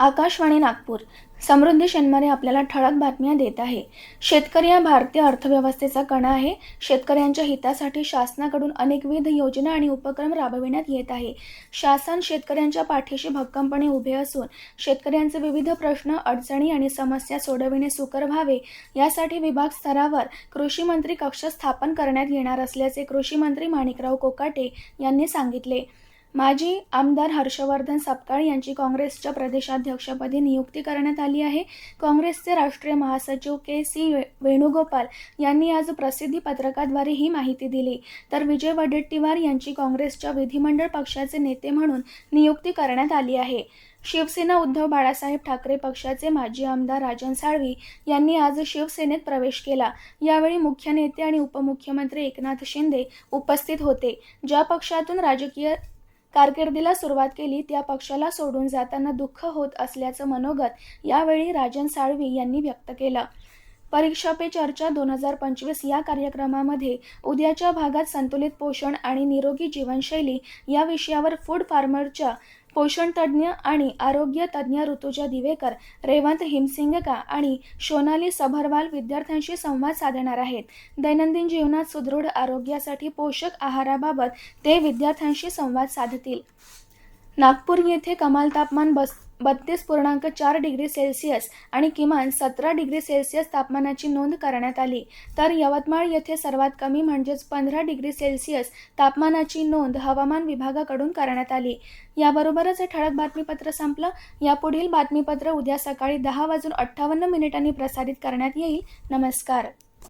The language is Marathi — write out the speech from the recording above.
आकाशवाणी नागपूर. समृद्धी शनमारे आपल्याला ठळक बातम्या देत आहे. शेतकरी हा भारतीय अर्थव्यवस्थेचा कणा आहे. शेतकऱ्यांच्या हितासाठी शासनाकडून अनेकविध योजना आणि उपक्रम राबविण्यात येत आहे. शासन शेतकऱ्यांच्या पाठीशी भक्कमपणे उभे असून शेतकऱ्यांचे विविध प्रश्न अडचणी आणि समस्या सोडविणे सुकर व्हावे यासाठी विभाग स्तरावर कृषी मंत्री कक्ष स्थापन करण्यात येणार असल्याचे कृषी मंत्री माणिकराव कोकाटे यांनी सांगितले. माजी आमदार हर्षवर्धन सपकाळ यांची काँग्रेसच्या प्रदेशाध्यक्षपदी नियुक्ती करण्यात आली आहे. काँग्रेसचे राष्ट्रीय महासचिव के सी वेणुगोपाल यांनी आज प्रसिद्धी पत्रकाद्वारे ही माहिती दिली. तर विजय वडेट्टीवार यांची काँग्रेसच्या विधिमंडळ पक्षाचे नेते म्हणून नियुक्ती करण्यात आली आहे. शिवसेना उद्धव बाळासाहेब ठाकरे पक्षाचे माजी आमदार राजन साळवी यांनी आज शिवसेनेत प्रवेश केला. यावेळी मुख्य नेते आणि उपमुख्यमंत्री एकनाथ शिंदे उपस्थित होते. ज्या पक्षातून राजकीय कारकिर्दीला सुरुवात केली त्या पक्षाला सोडून जाताना दुःख होत असल्याचं मनोगत यावेळी राजन साळवी यांनी व्यक्त केलं. परीक्षा पे चर्चा दोन हजार पंचवीस या कार्यक्रमामध्ये उद्याच्या भागात संतुलित पोषण आणि निरोगी जीवनशैली या विषयावर फूड फार्मरच्या पोषण तज्ज्ञ आणि आरोग्य तज्ज्ञ ऋतुजा दिवेकर रेवंत हिमसिंगका आणि सोनाली सभरवाल विद्यार्थ्यांशी संवाद साधणार आहेत. दैनंदिन जीवनात सुदृढ आरोग्यासाठी पोषक आहाराबाबत ते विद्यार्थ्यांशी संवाद साधतील. नागपूर येथे कमाल तापमान बस बत्तीस पूर्णांक चार डिग्री सेल्सिअस आणि किमान सतरा डिग्री सेल्सिअस तापमानाची नोंद करण्यात आली. तर यवतमाळ येथे सर्वात कमी म्हणजेच पंधरा डिग्री सेल्सिअस तापमानाची नोंद हवामान विभागाकडून करण्यात आली. याबरोबरच हे ठळक बातमीपत्र संपलं. यापुढील बातमीपत्र उद्या सकाळी दहा वाजून अठ्ठावन्न मिनिटांनी प्रसारित करण्यात येईल. नमस्कार.